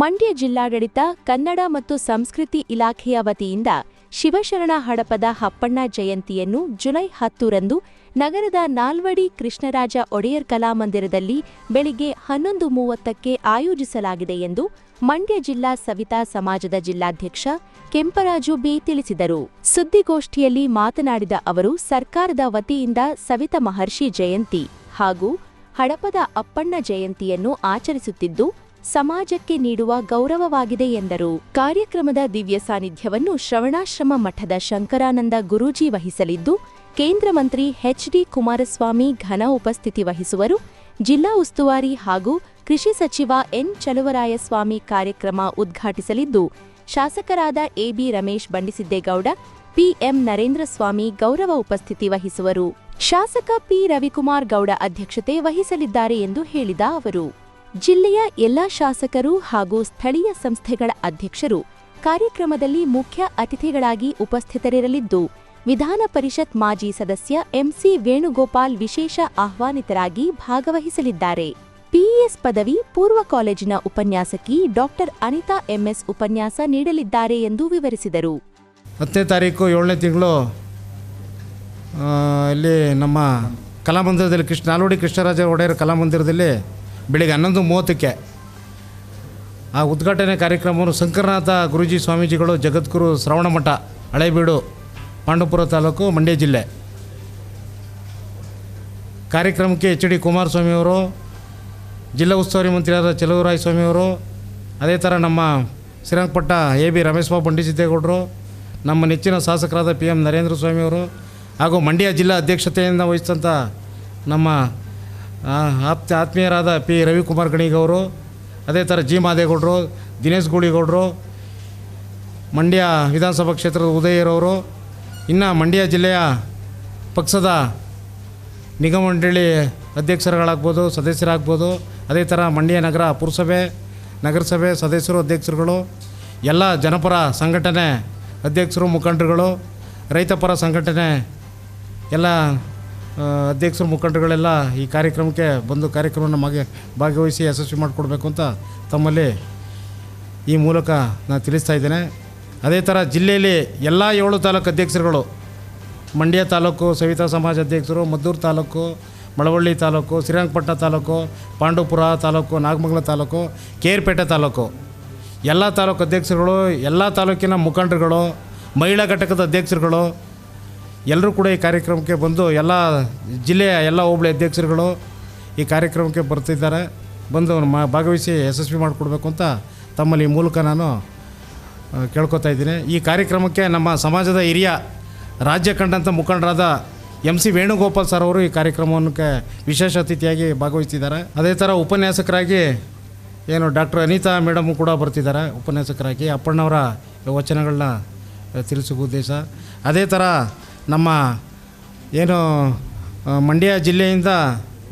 ಮಂಡ್ಯ ಜಿಲ್ಲಾಡಳಿತ, ಕನ್ನಡ ಮತ್ತು ಸಂಸ್ಕೃತಿ ಇಲಾಖೆಯ ವತಿಯಿಂದ ಶಿವಶರಣ ಹಡಪದ ಹಪ್ಪಣ್ಣ ಜಯಂತಿಯನ್ನು ಜುಲೈ ಹತ್ತರಂದು ನಗರದ ನಾಲ್ವಡಿ ಕೃಷ್ಣರಾಜ ಒಡೆಯರ್ ಕಲಾಮಂದಿರದಲ್ಲಿ ಬೆಳಿಗ್ಗೆ ಹನ್ನೊಂದು ಮೂವತ್ತಕ್ಕೆ ಆಯೋಜಿಸಲಾಗಿದೆ ಎಂದು ಮಂಡ್ಯ ಜಿಲ್ಲಾ ಸವಿತಾ ಸಮಾಜದ ಜಿಲ್ಲಾಧ್ಯಕ್ಷ ಕೆಂಪರಾಜು ಬಿ ತಿಳಿಸಿದರು. ಸುದ್ದಿಗೋಷ್ಠಿಯಲ್ಲಿ ಮಾತನಾಡಿದ ಅವರು, ಸರ್ಕಾರದ ವತಿಯಿಂದ ಸವಿತ ಮಹರ್ಷಿ ಜಯಂತಿ ಹಾಗೂ ಹಡಪದ ಅಪ್ಪಣ್ಣ ಜಯಂತಿಯನ್ನು ಆಚರಿಸುತ್ತಿದ್ದು ಸಮಾಜಕ್ಕೆ ನೀಡುವ ಗೌರವವಾಗಿದೆ ಎಂದರು. ಕಾರ್ಯಕ್ರಮದ ದಿವ್ಯ ಸಾನ್ನಿಧ್ಯವನ್ನು ಶ್ರವಣಾಶ್ರಮ ಮಠದ ಶಂಕರಾನಂದ ಗುರೂಜಿ ವಹಿಸಲಿದ್ದು, ಕೇಂದ್ರ ಮಂತ್ರಿ ಎಚ್ಡಿ ಕುಮಾರಸ್ವಾಮಿ ಘನ ಉಪಸ್ಥಿತಿ ವಹಿಸುವರು. ಜಿಲ್ಲಾ ಉಸ್ತುವಾರಿ ಹಾಗೂ ಕೃಷಿ ಸಚಿವ ಎನ್ ಚಲುವರಾಯಸ್ವಾಮಿ ಕಾರ್ಯಕ್ರಮ ಉದ್ಘಾಟಿಸಲಿದ್ದು, ಶಾಸಕರಾದ A B Ramesh Bandisiddegowda P M Narendra Swamy ಗೌರವ ಉಪಸ್ಥಿತಿ ವಹಿಸುವರು. ಶಾಸಕ ಪಿ ರವಿಕುಮಾರ್ ಗೌಡ ಅಧ್ಯಕ್ಷತೆ ವಹಿಸಲಿದ್ದಾರೆ ಎಂದು ಹೇಳಿದ ಅವರು. ಜಿಲ್ಲೆಯ ಎಲ್ಲಾ ಶಾಸಕರು ಹಾಗೂ ಸ್ಥಳೀಯ ಸಂಸ್ಥೆಗಳ ಅಧ್ಯಕ್ಷರು ಕಾರ್ಯಕ್ರಮದಲ್ಲಿ ಮುಖ್ಯ ಅತಿಥಿಗಳಾಗಿ ಉಪಸ್ಥಿತರಿರಲಿದ್ದು, ವಿಧಾನ ಪರಿಷತ್ ಮಾಜಿ ಸದಸ್ಯ ಎಂಸಿ ವೇಣುಗೋಪಾಲ್ ವಿಶೇಷ ಆಹ್ವಾನಿತರಾಗಿ ಭಾಗವಹಿಸಲಿದ್ದಾರೆ. ಪಿಇಎಸ್ ಪದವಿ ಪೂರ್ವ ಕಾಲೇಜಿನ ಉಪನ್ಯಾಸಕಿ ಡಾಕ್ಟರ್ ಅನಿತಾ ಎಂಎಸ್ ಉಪನ್ಯಾಸ ನೀಡಲಿದ್ದಾರೆ ಎಂದು ವಿವರಿಸಿದರು. ಹತ್ತನೇ ತಾರೀಕು ಏಳನೇ ತಿಂಗಳು ಇಲ್ಲಿ ನಮ್ಮ ಕಲಾಮಂದಿರದಲ್ಲಿ ಕೃಷ್ಣ, ನಾಲ್ವಡಿ ಕೃಷ್ಣರಾಜ ಒಡೆಯರ್ ಕಲಾಮಂದಿರದಲ್ಲಿ ಬೆಳಿಗ್ಗೆ ಹನ್ನೊಂದು ಮೂವತ್ತಕ್ಕೆ ಆ ಉದ್ಘಾಟನೆ ಕಾರ್ಯಕ್ರಮವನ್ನು ಶಂಕರನಾಥ ಗುರುಜಿ ಸ್ವಾಮೀಜಿಗಳು ಜಗದ್ಗುರು ಶ್ರವಣಮಠ ಹಳೇಬೀಡು, ಪಾಂಡವಪುರ ತಾಲೂಕು, ಮಂಡ್ಯ ಜಿಲ್ಲೆ. ಕಾರ್ಯಕ್ರಮಕ್ಕೆ ಎಚ್ ಡಿ ಕುಮಾರಸ್ವಾಮಿಯವರು ಜಿಲ್ಲಾ ಉಸ್ತುವಾರಿ ಮಂತ್ರಿಯಾದ ಚಲುವರಾಯ ಸ್ವಾಮಿಯವರು ಅದೇ ಥರ ನಮ್ಮ ಶ್ರೀರಂಗಪಟ್ಟ ಎ ಬಿ ರಮೇಶ್ ಬಾಬು ಬಂಡಿಸಿದ್ದೇಗೌಡರು ನಮ್ಮ ನೆಚ್ಚಿನ ಶಾಸಕರಾದ ಪಿ ಎಂ ನರೇಂದ್ರ ಸ್ವಾಮಿಯವರು ಹಾಗೂ ಮಂಡ್ಯ ಜಿಲ್ಲಾ ಅಧ್ಯಕ್ಷತೆಯಿಂದ ವಹಿಸಿದಂಥ ನಮ್ಮ ಆಪ್ತ ಆತ್ಮೀಯರಾದ ಪಿ. ರವಿಕುಮಾರ್ ಗಣಿಗವರು, ಅದೇ ಥರ ಜಿ. ಮಾದೇಗೌಡರು, ದಿನೇಶ್ ಗೂಳಿಗೌಡರು, ಮಂಡ್ಯ ವಿಧಾನಸಭಾ ಕ್ಷೇತ್ರದ ಉದಯರವರು, ಇನ್ನು ಮಂಡ್ಯ ಜಿಲ್ಲೆಯ ಪಕ್ಷದ ನಿಗಮ ಮಂಡಳಿ ಅಧ್ಯಕ್ಷರುಗಳಾಗ್ಬೋದು, ಸದಸ್ಯರಾಗ್ಬೋದು, ಅದೇ ಥರ ಮಂಡ್ಯ ನಗರ ಪುರಸಭೆ, ನಗರಸಭೆ ಸದಸ್ಯರು, ಅಧ್ಯಕ್ಷರುಗಳು, ಎಲ್ಲ ಜನಪರ ಸಂಘಟನೆ ಅಧ್ಯಕ್ಷರು, ಮುಖಂಡರುಗಳು ರೈತಪರ ಸಂಘಟನೆ, ಎಲ್ಲ ಅಧ್ಯಕ್ಷರು ಮುಖಂಡರುಗಳೆಲ್ಲ ಈ ಕಾರ್ಯಕ್ರಮಕ್ಕೆ ಬಂದು ಕಾರ್ಯಕ್ರಮವನ್ನು ಮಗೆ ಭಾಗವಹಿಸಿ ಯಶಸ್ವಿ ಮಾಡಿಕೊಡ್ಬೇಕು ಅಂತ ತಮ್ಮಲ್ಲಿ ಈ ಮೂಲಕ ನಾನು ತಿಳಿಸ್ತಾ ಇದ್ದೇನೆ. ಅದೇ ಥರ ಜಿಲ್ಲೆಯಲ್ಲಿ ಎಲ್ಲ ಏಳು ತಾಲೂಕು ಅಧ್ಯಕ್ಷರುಗಳು, ಮಂಡ್ಯ ತಾಲೂಕು, ಸವಿತಾ ಸಮಾಜ ಅಧ್ಯಕ್ಷರು, ಮದ್ದೂರು ತಾಲೂಕು, ಮಳವಳ್ಳಿ ತಾಲೂಕು, ಶ್ರೀರಂಗಪಟ್ಟಣ ತಾಲೂಕು ಪಾಂಡವಪುರ ತಾಲೂಕು, ನಾಗಮಂಗಲ ತಾಲೂಕು, ಕೇರ್ಪೇಟೆ ತಾಲೂಕು. ಎಲ್ಲ ತಾಲೂಕು ಅಧ್ಯಕ್ಷರುಗಳು, ಎಲ್ಲ ತಾಲೂಕಿನ ಮುಖಂಡರುಗಳು, ಮಹಿಳಾ ಘಟಕದ ಅಧ್ಯಕ್ಷರುಗಳು ಎಲ್ಲರೂ ಕೂಡ ಈ ಕಾರ್ಯಕ್ರಮಕ್ಕೆ ಬಂದು ಎಲ್ಲ ಜಿಲ್ಲೆಯ ಎಲ್ಲ ಹೋಬಳಿ ಅಧ್ಯಕ್ಷರುಗಳು ಈ ಕಾರ್ಯಕ್ರಮಕ್ಕೆ ಬರ್ತಿದ್ದಾರೆ. ಬಂದು ಮಾ, ಭಾಗವಹಿಸಿ ಯಶಸ್ವಿ ಮಾಡಿಕೊಡ್ಬೇಕು ಅಂತ ತಮ್ಮಲ್ಲಿ ಮೂಲಕ ನಾನು ಕೇಳ್ಕೊತಾ ಇದ್ದೀನಿ. ಈ ಕಾರ್ಯಕ್ರಮಕ್ಕೆ ನಮ್ಮ ಸಮಾಜದ ಹಿರಿಯ ರಾಜ್ಯ ಕಂಡಂಥ ಮುಖಂಡರಾದ ಎಂ ಸಿ ವೇಣುಗೋಪಾಲ್ ಸರ್ ಅವರು ಈ ಕಾರ್ಯಕ್ರಮಕ್ಕೆ ವಿಶೇಷ ಅತಿಥಿಯಾಗಿ ಭಾಗವಹಿಸಿದ್ದಾರೆ. ಅದೇ ಥರ ಉಪನ್ಯಾಸಕರಾಗಿ ಏನು ಡಾಕ್ಟರ್ ಅನಿತಾ ಮೇಡಮ್ ಕೂಡ ಬರ್ತಿದ್ದಾರೆ. ಉಪನ್ಯಾಸಕರಾಗಿ ಅಪ್ಪಣ್ಣವರ ವಚನಗಳನ್ನ ತಿಳಿಸುವ ಉದ್ದೇಶ. ಅದೇ ಥರ ನಮ್ಮ ಏನು ಮಂಡ್ಯ ಜಿಲ್ಲೆಯಿಂದ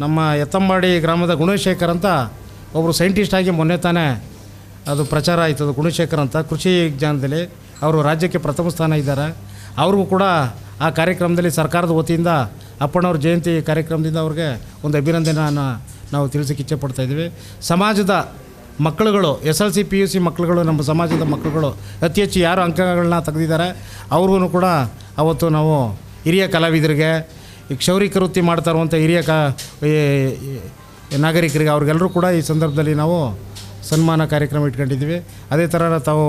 ನಮ್ಮ ಎತ್ತಂಬಾಡಿ ಗ್ರಾಮದ ಗುಣಶೇಖರ್ ಅಂತ ಒಬ್ಬರು ಸೈಂಟಿಸ್ಟ್ ಆಗಿ ಮೊನ್ನೆ ತಾನೇ ಅದು ಪ್ರಚಾರ ಆಯಿತು. ಅದು ಗುಣಶೇಖರ್ ಅಂತ. ಕೃಷಿ ವಿಜ್ಞಾನದಲ್ಲಿ ಅವರು ರಾಜ್ಯಕ್ಕೆ ಪ್ರಥಮ ಸ್ಥಾನ ಇದ್ದಾರೆ. ಅವ್ರಿಗೂ ಕೂಡ ಆ ಕಾರ್ಯಕ್ರಮದಲ್ಲಿ ಸರ್ಕಾರದ ವತಿಯಿಂದ ಅಪ್ಪಣ್ಣವ್ರ ಜಯಂತಿ ಕಾರ್ಯಕ್ರಮದಿಂದ ಅವ್ರಿಗೆ ಒಂದು ಅಭಿನಂದನೆಯನ್ನು ನಾವು ತಿಳಿಸೋಕೆ ಇಚ್ಛೆ ಪಡ್ತಾಯಿದ್ದೀವಿ ಸಮಾಜದ ಮಕ್ಕಳುಗಳು, S L C, P U C ಮಕ್ಕಳುಗಳು, ನಮ್ಮ ಸಮಾಜದ ಮಕ್ಕಳುಗಳು, ಅತಿ ಹೆಚ್ಚು ಯಾರು ಅಂಕಗಳನ್ನ ತೆಗೆದಿದ್ದಾರೆ ಅವ್ರಿಗೂ ಕೂಡ ಅವತ್ತು ನಾವು ಹಿರಿಯ ಕಲಾವಿದರಿಗೆ, ಈ ಕ್ಷೌರಿಕ ವೃತ್ತಿ ಮಾಡ್ತಾ ಇರುವಂಥ ಹಿರಿಯ ಕ ನಾಗರಿಕರಿಗೆ ಅವ್ರಿಗೆಲ್ಲರೂ ಕೂಡ ಈ ಸಂದರ್ಭದಲ್ಲಿ ನಾವು ಸನ್ಮಾನ ಕಾರ್ಯಕ್ರಮ ಇಟ್ಕೊಂಡಿದ್ದೀವಿ. ಅದೇ ಥರ ತಾವು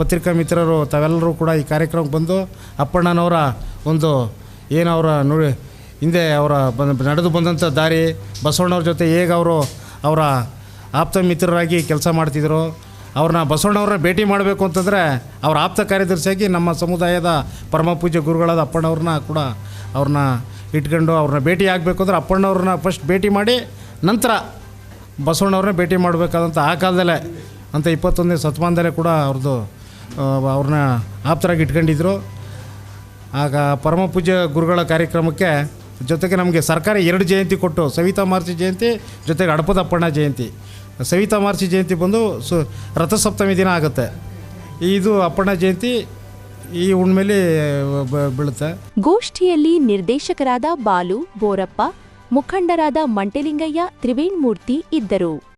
ಪತ್ರಿಕಾ ಮಿತ್ರರು, ತಾವೆಲ್ಲರೂ ಕೂಡ ಈ ಕಾರ್ಯಕ್ರಮಕ್ಕೆ ಬಂದು ಅಪ್ಪಣ್ಣನವರ ಒಂದು ಏನು ಅವರ ನೋಡಿ, ಹಿಂದೆ ಅವರ ಬಂದ ನಡೆದು ಬಂದಂಥ ದಾರಿ, ಬಸವಣ್ಣವ್ರ ಜೊತೆ ಹೇಗೆ ಅವರು ಅವರ ಆಪ್ತ ಮಿತ್ರರಾಗಿ ಕೆಲಸ ಮಾಡ್ತಿದ್ರು. ಅವ್ರನ್ನ ಬಸವಣ್ಣವ್ರನ್ನ ಭೇಟಿ ಮಾಡಬೇಕು ಅಂತಂದರೆ ಅವ್ರ ಆಪ್ತ ಕಾರ್ಯದರ್ಶಿಯಾಗಿ ನಮ್ಮ ಸಮುದಾಯದ ಪರಮ ಪೂಜೆ ಗುರುಗಳಾದ ಅಪ್ಪಣ್ಣವ್ರನ್ನ ಕೂಡ ಅವ್ರನ್ನ ಇಟ್ಕೊಂಡು ಅವ್ರನ್ನ ಭೇಟಿ ಆಗಬೇಕು ಅಂದರೆ ಅಪ್ಪಣ್ಣವ್ರನ್ನ ಫಸ್ಟ್ ಭೇಟಿ ಮಾಡಿ ನಂತರ ಬಸವಣ್ಣವ್ರನ್ನ ಭೇಟಿ ಮಾಡಬೇಕಾದಂಥ ಆ ಕಾಲದಲ್ಲೇ ಅಂತ ಇಪ್ಪತ್ತೊಂದನೇ ಶತಮಾನದಲ್ಲೇ ಕೂಡ ಅವ್ರದ್ದು ಅವ್ರನ್ನ ಆಪ್ತರಾಗಿ ಇಟ್ಕೊಂಡಿದ್ರು. ಆಗ ಪರಮ ಪೂಜ್ಯ ಗುರುಗಳ ಕಾರ್ಯಕ್ರಮಕ್ಕೆ ಜೊತೆಗೆ ನಮಗೆ ಸರ್ಕಾರ ಎರಡು ಜಯಂತಿ ಕೊಟ್ಟು, ಸವಿತಾ ಮಾರ್ಚಿ ಜಯಂತಿ, ಜೊತೆಗೆ ಅಡಪದಪ್ಪಣ್ಣ ಜಯಂತಿ. ಸವಿತಾ ಮಾರ್ಚಿ ಜಯಂತಿ ಬಂದು ಸು ರಥಸಪ್ತಮಿ ದಿನ ಆಗುತ್ತೆ. ಇದು ಅಪ್ಪಣ್ಣ ಜಯಂತಿ, ಈ ಹುಣ್ಮೇಲಿ ಬ- ಬೀಳುತ್ತೆ. ಗೋಷ್ಠಿಯಲ್ಲಿ ನಿರ್ದೇಶಕರಾದ ಬಾಲು, ಬೋರಪ್ಪ, ಮುಖಂಡರಾದ ಮಂಟೆಲಿಂಗಯ್ಯ ತ್ರಿವೇಣ್ಮೂರ್ತಿ ಇದ್ದರು.